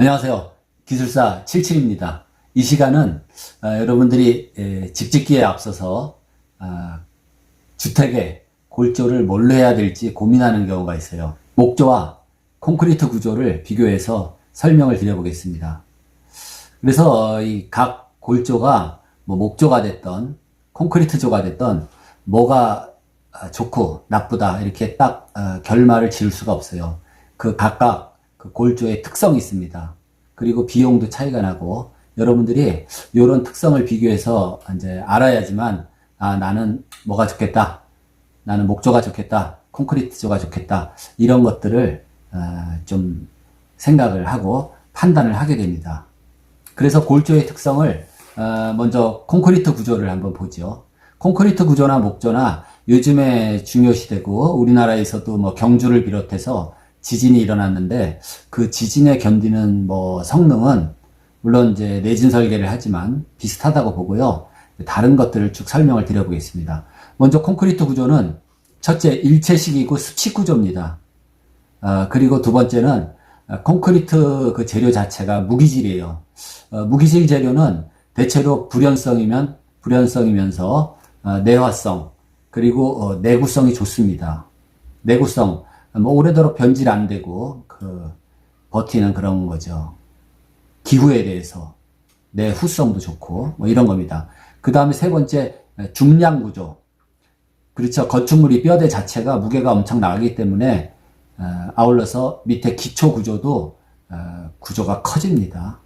안녕하세요. 기술사 77입니다. 이 시간은 아, 여러분들이 에, 집 짓기에 앞서서 아, 주택의 골조를 뭘로 해야 될지 고민하는 경우가 있어요. 목조와 콘크리트 구조를 비교해서 설명을 드려보겠습니다. 그래서 이 각 골조가 뭐 목조가 됐던 콘크리트조가 됐던 뭐가 아, 좋고 나쁘다 이렇게 딱 어, 결말을 지을 수가 없어요. 그 각각 그 골조의 특성이 있습니다. 그리고 비용도 차이가 나고 여러분들이 이런 특성을 비교해서 이제 알아야지만 아 나는 뭐가 좋겠다. 나는 목조가 좋겠다. 콘크리트조가 좋겠다. 이런 것들을 어, 좀 생각을 하고 판단을 하게 됩니다. 그래서 골조의 특성을 어, 먼저 콘크리트 구조를 한번 보죠. 콘크리트 구조나 목조나 요즘에 중요시되고 우리나라에서도 뭐 경주를 비롯해서 지진이 일어났는데 그 지진에 견디는 뭐 성능은 물론 이제 내진 설계를 하지만 비슷하다고 보고요. 다른 것들을 쭉 설명을 드려보겠습니다. 먼저 콘크리트 구조는 첫째 일체식이고 수칙 구조입니다. 어, 그리고 두 번째는 어, 콘크리트 그 재료 자체가 무기질이에요. 어, 무기질 재료는 대체로 불연성이면 불연성이면서 어, 내화성 그리고 어, 내구성이 좋습니다. 내구성 뭐 오래도록 변질 안 되고 그 버티는 그런 거죠. 기후에 대해서 내 후성도 좋고 뭐 이런 겁니다. 그 다음에 세 번째 중량 구조. 그렇죠. 건축물이 뼈대 자체가 무게가 엄청 나가기 때문에 어, 아울러서 밑에 기초 구조도 어, 구조가 커집니다.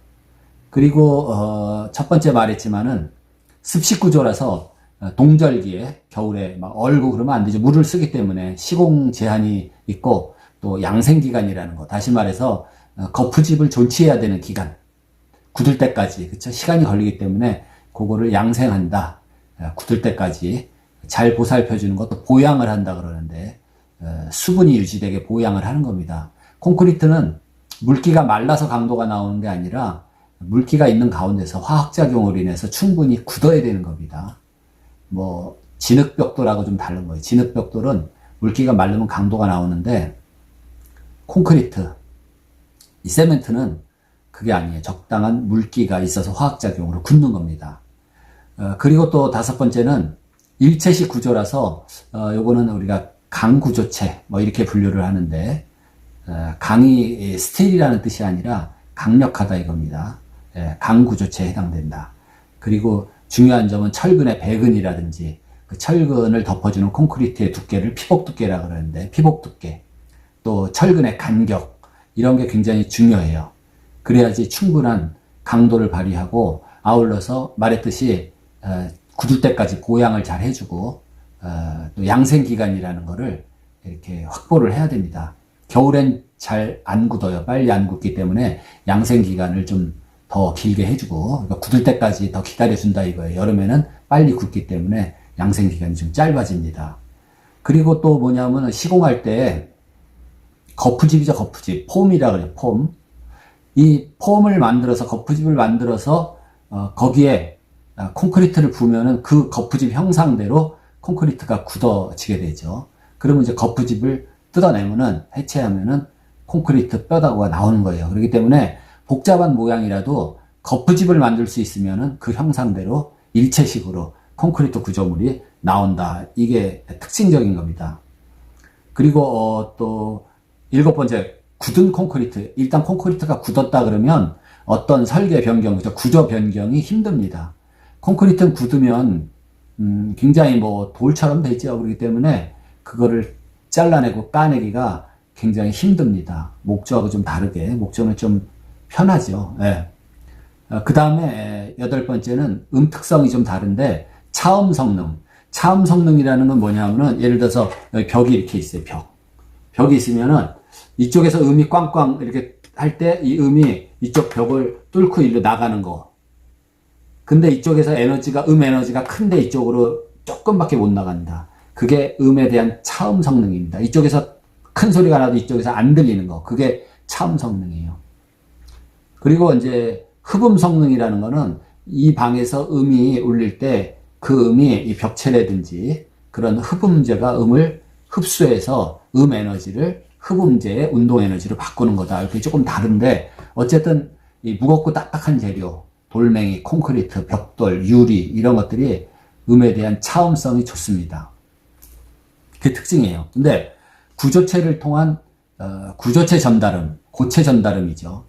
그리고 어, 첫 번째 말했지만은 습식 구조라서 어, 동절기에 겨울에 막 얼고 그러면 안 되죠. 물을 쓰기 때문에 시공 제한이 있고 또 양생 기간이라는 거. 다시 말해서 어, 거푸집을 존치해야 되는 기간. 굳을 때까지 그쵸 시간이 걸리기 때문에 그거를 양생한다. 어, 굳을 때까지 잘 보살펴 주는 것도 보양을 한다 그러는데 어, 수분이 유지되게 보양을 하는 겁니다. 콘크리트는 물기가 말라서 강도가 나오는 게 아니라 물기가 있는 가운데서 화학작용으로 인해서 충분히 굳어야 되는 겁니다. 뭐 진흙벽돌하고 좀 다른 거예요. 진흙벽돌은 물기가 마르면 강도가 나오는데 콘크리트, 이 세멘트는 그게 아니에요. 적당한 물기가 있어서 화학작용으로 굳는 겁니다. 어, 그리고 또 다섯 번째는 일체식 구조라서 어, 요거는 우리가 강구조체 뭐 이렇게 분류를 하는데 어, 강이 스틸이라는 뜻이 아니라 강력하다 이겁니다. 예, 강구조체에 해당된다. 그리고 중요한 점은 철근의 배근이라든지 그 철근을 덮어주는 콘크리트의 두께를 피복 두께라 그러는데 피복 두께 또 철근의 간격 이런 게 굉장히 중요해요. 그래야지 충분한 강도를 발휘하고 아울러서 말했듯이 어, 굳을 때까지 보양을 잘 해주고 어, 또 양생 기간이라는 거를 이렇게 확보를 해야 됩니다. 겨울엔 잘 안 굳어요. 빨리 안 굳기 때문에 양생 기간을 좀 더 길게 해주고 그러니까 굳을 때까지 더 기다려준다 이거예요. 여름에는 빨리 굳기 때문에 양생 기간이 좀 짧아집니다. 그리고 또 뭐냐면 시공할 때 거푸집이죠 거푸집 폼이라 그래요 폼. 이 폼을 만들어서 거푸집을 만들어서 어, 거기에 아, 콘크리트를 부으면은 그 거푸집 형상대로 콘크리트가 굳어지게 되죠. 그러면 이제 거푸집을 뜯어내면은 해체하면은 콘크리트 뼈다구가 나오는 거예요. 그렇기 때문에 복잡한 모양이라도 거푸집을 만들 수 있으면은 그 형상대로 일체식으로 콘크리트 구조물이 나온다. 이게 특징적인 겁니다. 그리고 어, 또 일곱 번째 굳은 콘크리트. 일단 콘크리트가 굳었다 그러면 어떤 설계 변경? 구조 변경이 힘듭니다. 콘크리트는 굳으면 음, 굉장히 뭐 돌처럼 되죠. 그렇기 때문에 그거를 잘라내고 까내기가 굉장히 힘듭니다. 목조하고 좀 다르게 목조는 좀 편하죠. 예. 그 다음에 여덟 번째는 음 특성이 좀 다른데 차음 성능. 차음 성능이라는 건 뭐냐면은 예를 들어서 벽이 이렇게 있어요. 벽. 벽이 있으면은 이쪽에서 음이 꽝꽝 이렇게 할 때 이 음이 이쪽 벽을 뚫고 일로 나가는 거. 근데 이쪽에서 에너지가 음 에너지가 큰데 이쪽으로 조금밖에 못 나간다. 그게 음에 대한 차음 성능입니다. 이쪽에서 큰 소리가 나도 이쪽에서 안 들리는 거. 그게 차음 성능이에요. 그리고 이제 흡음 성능이라는 거는 이 방에서 음이 울릴 때 그 음이 이 벽체라든지 그런 흡음재가 음을 흡수해서 음 에너지를 흡음재의 운동 에너지로 바꾸는 거다. 이렇게 조금 다른데 어쨌든 이 무겁고 딱딱한 재료, 돌멩이, 콘크리트, 벽돌, 유리 이런 것들이 음에 대한 차음성이 좋습니다. 그게 특징이에요. 근데 구조체를 통한 어, 구조체 전달음, 고체 전달음이죠.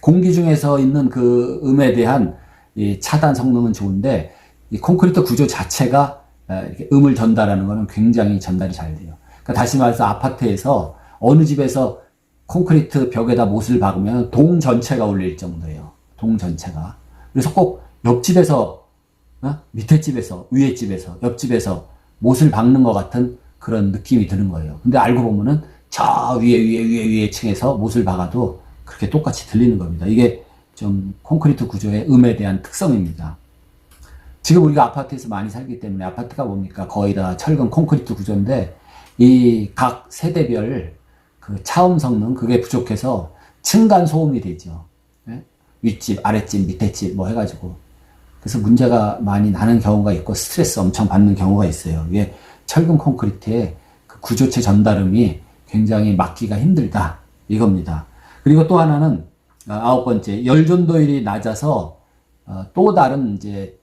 공기 중에서 있는 그 음에 대한 이 차단 성능은 좋은데 이 콘크리트 구조 자체가 어, 이렇게 음을 전달하는 것은 굉장히 전달이 잘 돼요. 그러니까 다시 말해서 아파트에서 어느 집에서 콘크리트 벽에다 못을 박으면 동 전체가 울릴 정도예요. 동 전체가. 그래서 꼭 옆집에서 어? 밑에 집에서 위에 집에서 옆집에서 못을 박는 것 같은 그런 느낌이 드는 거예요. 근데 알고 보면은 저 위에 위에 위에 위에 층에서 못을 박아도 그렇게 똑같이 들리는 겁니다. 이게 좀 콘크리트 구조의 음에 대한 특성입니다. 지금 우리가 아파트에서 많이 살기 때문에 아파트가 뭡니까? 거의 다 철근 콘크리트 구조인데 이 각 세대별 그 차음 성능 그게 부족해서 층간 소음이 되죠. 예? 윗집, 아랫집, 밑에집 뭐 해가지고 그래서 문제가 많이 나는 경우가 있고 스트레스 엄청 받는 경우가 있어요. 이게 철근 콘크리트의 그 구조체 전달음이 굉장히 막기가 힘들다 이겁니다. 그리고 또 하나는 어, 아홉 번째 열전도율이 낮아서 어, 또 다른 이제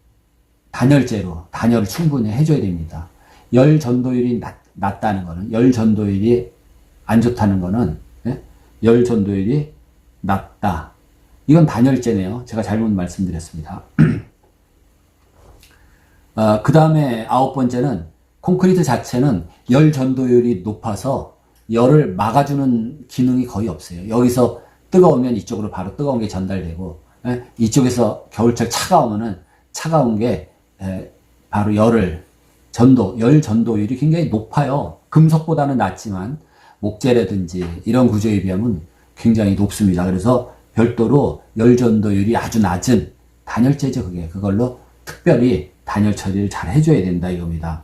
단열재로 단열을 충분히 해줘야 됩니다. 열 전도율이 낮, 낮다는 거는 열 전도율이 안 좋다는 거는 예? 열 전도율이 낮다. 이건 단열재네요. 제가 잘못 말씀드렸습니다. 어, 그 다음에 아홉 번째는 콘크리트 자체는 열 전도율이 높아서 열을 막아주는 기능이 거의 없어요. 여기서 뜨거우면 이쪽으로 바로 뜨거운 게 전달되고 예? 이쪽에서 겨울철 차가우면은 차가운 게 예, 바로 열을 전도 열 전도율이 굉장히 높아요. 금속보다는 낮지만 목재라든지 이런 구조에 비하면 굉장히 높습니다. 그래서 별도로 열 전도율이 아주 낮은 단열재죠. 그게 그걸로 특별히 단열 처리를 잘 해줘야 된다 이겁니다.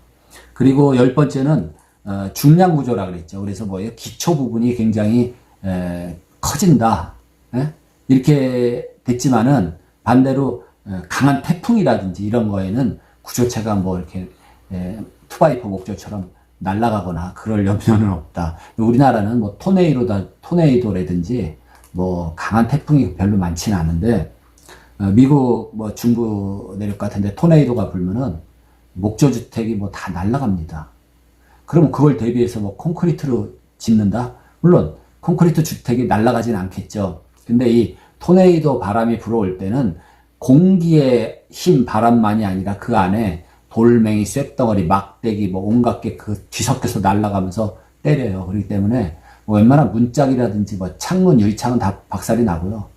그리고 열 번째는 어, 중량 구조라 그랬죠. 그래서 뭐예요? 기초 부분이 굉장히 에, 커진다. 에? 이렇게 됐지만은 반대로 에, 강한 태풍이라든지 이런 거에는 구조체가 뭐 이렇게 에, 투바이퍼 목조처럼 날아가거나 그럴 염려는 없다. 우리나라는 뭐 토네이도다 토네이도라든지 뭐 강한 태풍이 별로 많지는 않은데 어, 미국 뭐 중부 내륙 같은데 토네이도가 불면은 목조 주택이 뭐 다 날아갑니다. 그럼 그걸 대비해서 뭐 콘크리트로 짓는다? 물론 콘크리트 주택이 날아가진 않겠죠. 근데 이 토네이도 바람이 불어올 때는 공기의 힘 바람만이 아니라 그 안에 돌멩이, 쇳덩어리, 막대기 뭐 온갖 게 그 뒤섞여서 날아가면서 때려요. 그렇기 때문에 뭐 웬만한 문짝이라든지 뭐 창문, 유리창은 다 박살이 나고요.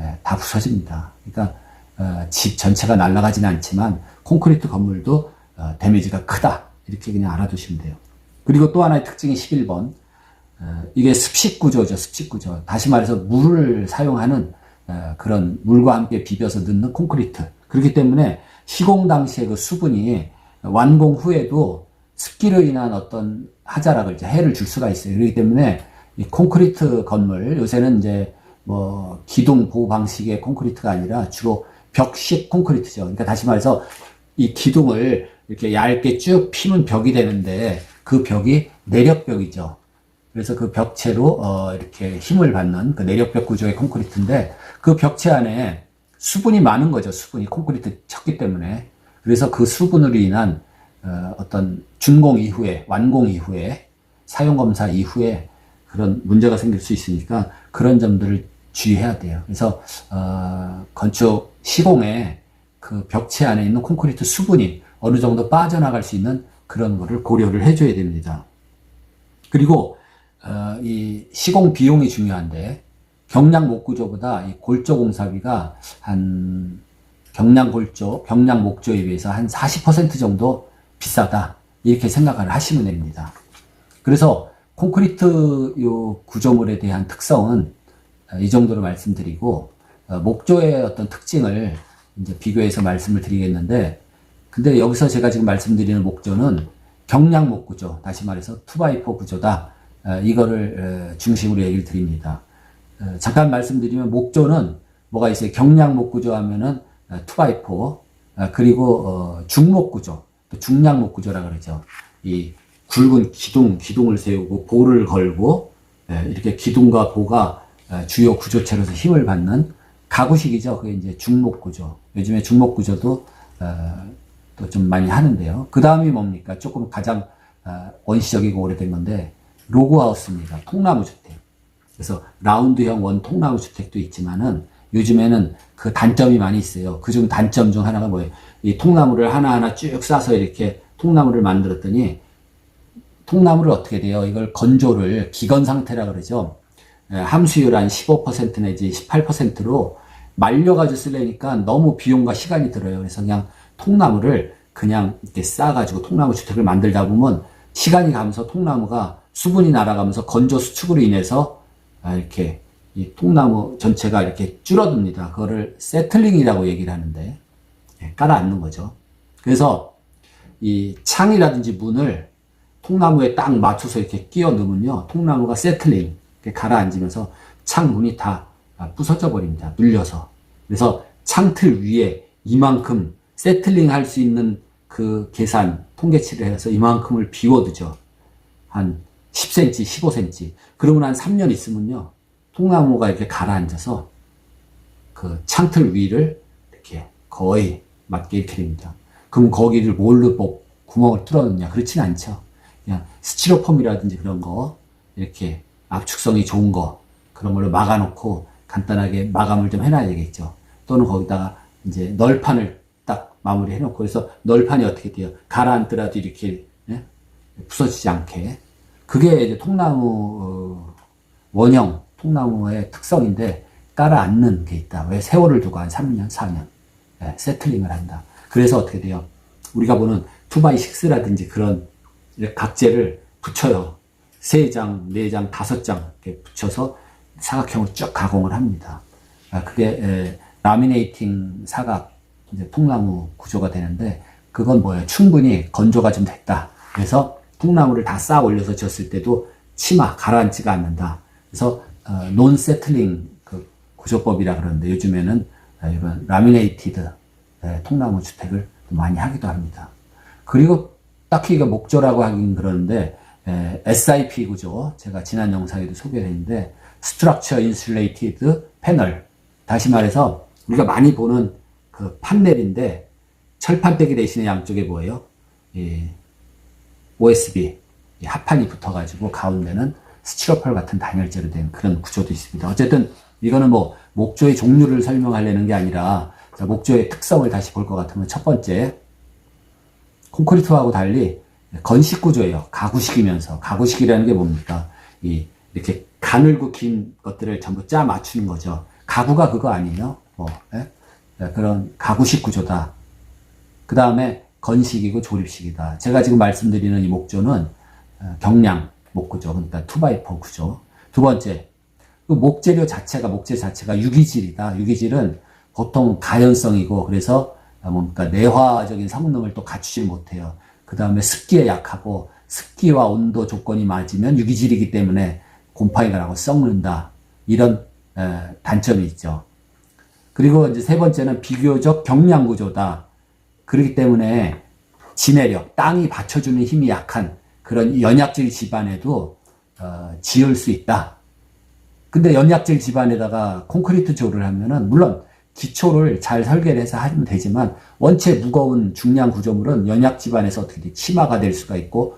예, 다 부서집니다. 그러니까 어, 집 전체가 날아가지는 않지만 콘크리트 건물도 어, 데미지가 크다. 이렇게 그냥 알아두시면 돼요. 그리고 또 하나의 특징이 11번. 어, 이게 습식 구조죠. 습식 구조. 다시 말해서 물을 사용하는 어, 그런 물과 함께 비벼서 넣는 콘크리트. 그렇기 때문에 시공 당시에 그 수분이 완공 후에도 습기로 인한 어떤 하자락을 이제 해를 줄 수가 있어요. 그렇기 때문에 이 콘크리트 건물 요새는 이제 뭐 기둥 보호 방식의 콘크리트가 아니라 주로 벽식 콘크리트죠. 그러니까 다시 말해서 이 기둥을 이렇게 얇게 쭉 피면 벽이 되는데 그 벽이 내력벽이죠. 그래서 그 벽체로 어 이렇게 힘을 받는 그 내력벽 구조의 콘크리트인데 그 벽체 안에 수분이 많은 거죠. 수분이 콘크리트 쳤기 때문에. 그래서 그 수분으로 인한 어 어떤 준공 이후에 완공 이후에 사용 검사 이후에 그런 문제가 생길 수 있으니까 그런 점들을 주의해야 돼요. 그래서 어 건축 시공에 그 벽체 안에 있는 콘크리트 수분이 어느 정도 빠져나갈 수 있는 그런 거를 고려를 해줘야 됩니다. 그리고 어, 이 시공 비용이 중요한데 경량 목구조보다 이 골조 공사비가 한 경량 골조, 경량 목조에 비해서 한 40% 정도 비싸다 이렇게 생각을 하시면 됩니다. 그래서 콘크리트 요 구조물에 대한 특성은 어, 이 정도로 말씀드리고 어, 목조의 어떤 특징을 이제 비교해서 말씀을 드리겠는데 근데 여기서 제가 지금 말씀드리는 목조는 경량 목 구조, 다시 말해서 투바이포 구조다. 어, 이거를 어, 중심으로 얘기를 드립니다. 어, 잠깐 말씀드리면 목조는 뭐가 있어요? 경량 목 구조 하면은 투바이포, 그리고 중목 구조, 중량 목 구조라 그러죠. 이 굵은 기둥, 기둥을 세우고 볼을 걸고 이렇게 기둥과 보가 어, 주요 구조체로서 힘을 받는 가구식이죠. 그게 이제 중목 구조. 요즘에 중목 구조도 좀 많이 하는데요. 그 다음이 뭡니까? 조금 가장 어, 원시적이고 오래된 건데 로그하우스입니다. 통나무 주택. 그래서 라운드형 원 통나무 주택도 있지만은 요즘에는 그 단점이 많이 있어요. 그 중 단점 중 하나가 뭐예요? 이 통나무를 하나하나 쭉 싸서 이렇게 통나무를 만들었더니 통나무를 어떻게 돼요? 이걸 건조를 기건 상태라 그러죠. 예, 함수율 한 15% 내지 18%로 말려가지고 쓰려니까 너무 비용과 시간이 들어요. 그래서 그냥 통나무를 그냥 이렇게 싸가지고 통나무 주택을 만들다 보면 시간이 가면서 통나무가 수분이 날아가면서 건조 수축으로 인해서 아, 이렇게 이 통나무 전체가 이렇게 줄어듭니다. 그거를 세틀링이라고 얘기를 하는데 예, 깔아앉는 거죠. 그래서 이 창이라든지 문을 통나무에 딱 맞춰서 이렇게 끼워 넣으면요. 통나무가 세틀링, 이렇게 가라앉으면서 창문이 다 아, 부서져 버립니다. 눌려서. 그래서 창틀 위에 이만큼 세틀링 할 수 있는 그 계산, 통계치를 해서 이만큼을 비워두죠. 한 10cm, 15cm. 그러면 한 3년 있으면요. 통나무가 이렇게 가라앉아서 그 창틀 위를 이렇게 거의 맞게 이렇게 됩니다. 그럼 거기를 뭘로 뭐 구멍을 뚫어놓냐? 그렇진 않죠. 그냥 스티로폼이라든지 그런 거 이렇게 압축성이 좋은 거 그런 걸로 막아놓고 간단하게 마감을 좀 해놔야 되겠죠. 또는 거기다가 이제 널판을 딱 마무리 해 놓고 그래서 널판이 어떻게 돼요? 가라앉더라도 이렇게 예? 부서지지 않게 그게 이제 통나무 어, 원형 통나무의 특성인데 깔아앉는 게 있다. 왜 세월을 두고 한 3년, 4년 예, 세틀링을 한다. 그래서 어떻게 돼요? 우리가 보는 2x6라든지 그런 각재를 붙여요. 세 장, 네 장, 다섯 장 이렇게 붙여서 사각형으로 쭉 가공을 합니다. 아, 그게 에, 라미네이팅 사각 이제 통나무 구조가 되는데 그건 뭐예요? 충분히 건조가 좀 됐다. 그래서 통나무를 다 쌓아 올려서 지었을 때도 치마 가라앉지가 않는다. 그래서 어, 논 세틀링 그 구조법이라 그러는데 요즘에는 어, 이런 라미네이티드 예, 통나무 주택을 많이 하기도 합니다. 그리고 딱히 이거 목조라고 하긴 그러는데 에, SIP 구조 제가 지난 영상에도 소개를 했는데 Structure Insulated Panel 다시 말해서 우리가 많이 보는 그 판넬인데 철판대기 대신에 양쪽에 뭐예요? 이 OSB 이 합판이 붙어가지고 가운데는 스티로폴 같은 단열재로 된 그런 구조도 있습니다. 어쨌든 이거는 뭐 목조의 종류를 설명하려는 게 아니라 자, 목조의 특성을 다시 볼 것 같으면 첫 번째 콘크리트하고 달리 건식 구조예요. 가구식이면서 가구식이라는 게 뭡니까? 이 이렇게 가늘고 긴 것들을 전부 짜 맞추는 거죠. 가구가 그거 아니에요? 뭐 예? 예, 그런 가구식 구조다. 그 다음에 건식이고 조립식이다. 제가 지금 말씀드리는 이 목조는 어, 경량 목구조, 그러니까 투바이포 구조. 두 번째, 그 목재료 자체가 목재 자체가 유기질이다. 유기질은 보통 가연성이고 그래서 뭡니까 내화적인 성능을 또 갖추지 못해요. 그 다음에 습기에 약하고 습기와 온도 조건이 맞으면 유기질이기 때문에 곰팡이가 나고 썩는다. 이런 에, 단점이 있죠. 그리고 이제 세 번째는 비교적 경량 구조다. 그렇기 때문에 진해력, 땅이 받쳐주는 힘이 약한 그런 연약질 집안에도 어, 지을 수 있다. 근데 연약질 집안에다가 콘크리트 조를 하면은 물론 기초를 잘 설계를 해서 하면 되지만 원체 무거운 중량 구조물은 연약 집안에서 어떻게 돼? 치마가 될 수가 있고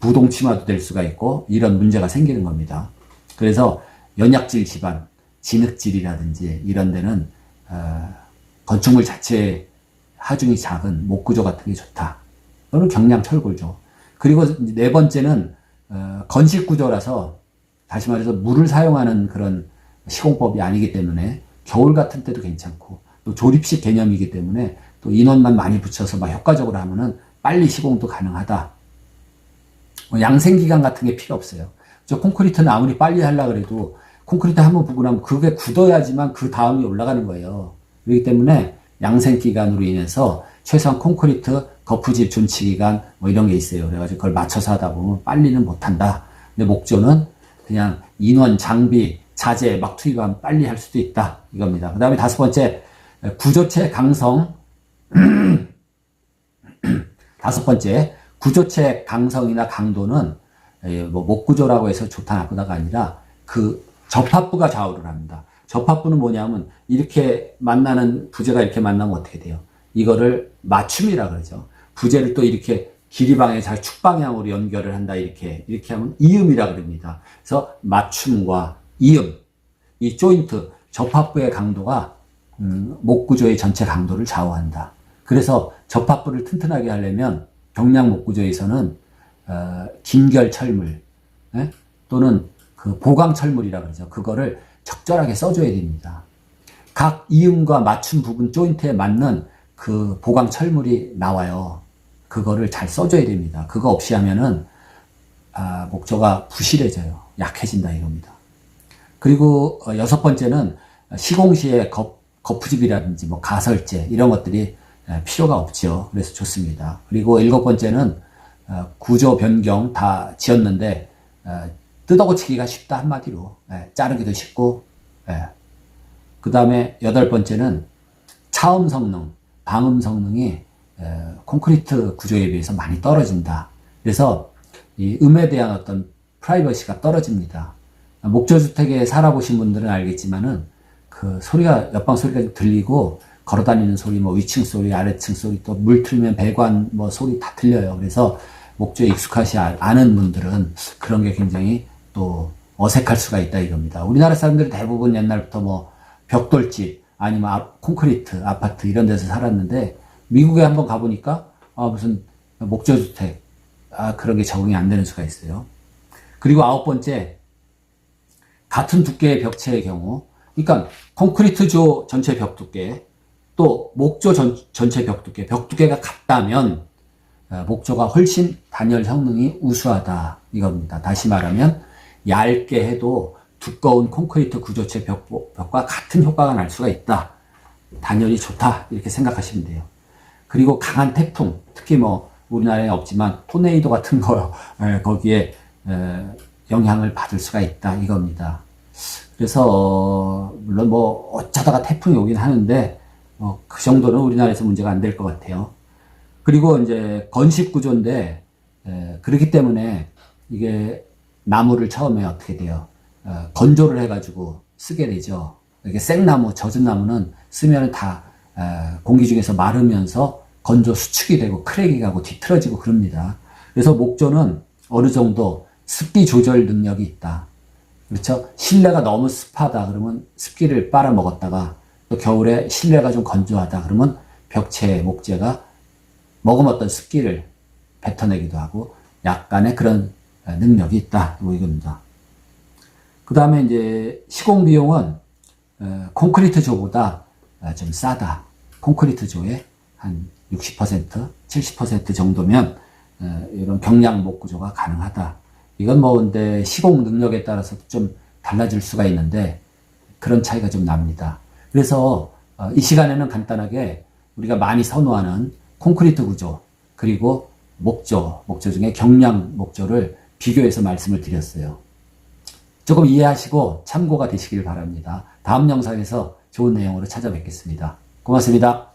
부동 치마도 될 수가 있고 이런 문제가 생기는 겁니다. 그래서 연약질 집안, 진흙질이라든지 이런 데는 어, 건축물 자체의 하중이 작은 목구조 같은 게 좋다. 또는 경량 철골조. 그리고 네 번째는 어, 건식 구조라서 다시 말해서 물을 사용하는 그런 시공법이 아니기 때문에 겨울 같은 때도 괜찮고 또 조립식 개념이기 때문에 또 인원만 많이 붙여서 막 효과적으로 하면은 빨리 시공도 가능하다. 뭐 양생 기간 같은 게 필요 없어요. 저 콘크리트는 아무리 빨리 하려 그래도 콘크리트 한번 부고 나면 그게 굳어야지만 그 다음이 올라가는 거예요. 그렇기 때문에 양생 기간으로 인해서 최소한 콘크리트 거푸집 준치 기간 뭐 이런 게 있어요. 그래가지고 그걸 맞춰서 하다 보면 빨리는 못 한다. 근데 목조는 그냥 인원 장비 자재 막 투입하면 빨리 할 수도 있다. 이겁니다. 그 다음에 다섯 번째, 구조체 강성. 다섯 번째, 구조체 강성이나 강도는 뭐 목구조라고 해서 좋다 나쁘다가 아니라 그 접합부가 좌우를 합니다. 접합부는 뭐냐면 이렇게 만나는 부재가 이렇게 만나면 어떻게 돼요? 이거를 맞춤이라 그러죠. 부재를 또 이렇게 길이방향, 잘 축방향으로 연결을 한다 이렇게 이렇게 하면 이음이라 그럽니다. 그래서 맞춤과 이음, 이 조인트 접합부의 강도가 음, 목 구조의 전체 강도를 좌우한다. 그래서 접합부를 튼튼하게 하려면 경량 목 구조에서는 어, 긴결 철물 예? 또는 그 보강 철물이라 그러죠. 그거를 적절하게 써줘야 됩니다. 각 이음과 맞춤 부분 조인트에 맞는 그 보강 철물이 나와요. 그거를 잘 써줘야 됩니다. 그거 없이 하면은 아, 목조가 부실해져요. 약해진다 이겁니다. 그리고 어, 여섯 번째는 시공시에 거, 거푸집이라든지 뭐 가설재 이런 것들이 에, 필요가 없죠. 그래서 좋습니다. 그리고 일곱 번째는 어, 구조 변경 다 지었는데 어, 뜯어고치기가 쉽다 한마디로 예, 자르기도 쉽고 그 다음에 여덟 번째는 차음 성능, 방음 성능이 에, 콘크리트 구조에 비해서 많이 떨어진다. 그래서 이 음에 대한 어떤 프라이버시가 떨어집니다. 목조주택에 살아보신 분들은 알겠지만은 그 소리가 옆방 소리가 좀 들리고 걸어다니는 소리, 뭐 위층 소리, 아래층 소리, 또 물 틀면 배관 뭐 소리 다 들려요. 그래서 목조에 익숙하지 않은 분들은 그런 게 굉장히 또 어색할 수가 있다 이겁니다. 우리나라 사람들이 대부분 옛날부터 뭐 벽돌집 아니면 아, 콘크리트 아파트 이런 데서 살았는데 미국에 한번 가보니까 아 무슨 목조주택 아 그런 게 적응이 안 되는 수가 있어요. 그리고 아홉 번째 같은 두께의 벽체의 경우 그러니까 콘크리트조 전체 벽 두께 또 목조 전, 전체 벽 두께 벽 두께가 같다면 어, 목조가 훨씬 단열 성능이 우수하다 이겁니다. 다시 말하면 얇게 해도 두꺼운 콘크리트 구조체 벽, 벽과 같은 효과가 날 수가 있다. 단열이 좋다 이렇게 생각하시면 돼요. 그리고 강한 태풍 특히 뭐 우리나라에 없지만 토네이도 같은 거 에, 거기에 에, 영향을 받을 수가 있다 이겁니다. 그래서 어, 물론 뭐 어쩌다가 태풍이 오긴 하는데 어, 그 정도는 우리나라에서 문제가 안 될 것 같아요. 그리고 이제 건식 구조인데 에, 그렇기 때문에 이게 나무를 처음에 어떻게 돼요? 어, 건조를 해가지고 쓰게 되죠. 이게 생나무, 젖은 나무는 쓰면 다 에, 공기 중에서 마르면서 건조 수축이 되고 크랙이 가고 뒤틀어지고 그럽니다. 그래서 목조는 어느 정도 습기 조절 능력이 있다. 그렇죠? 실내가 너무 습하다 그러면 습기를 빨아먹었다가 또 겨울에 실내가 좀 건조하다 그러면 벽체 목재가 머금었던 습기를 뱉어내기도 하고 약간의 그런 능력이 있다. 뭐 이겁니다. 그 다음에 이제 시공 비용은 어, 콘크리트 조보다 어, 좀 싸다. 콘크리트 조의 한 60%, 70% 정도면 어, 이런 경량 목 구조가 가능하다. 이건 뭐 근데 시공 능력에 따라서 좀 달라질 수가 있는데 그런 차이가 좀 납니다. 그래서 이 시간에는 간단하게 우리가 많이 선호하는 콘크리트 구조 그리고 목조, 목조 중에 경량 목조를 비교해서 말씀을 드렸어요. 조금 이해하시고 참고가 되시길 바랍니다. 다음 영상에서 좋은 내용으로 찾아뵙겠습니다. 고맙습니다.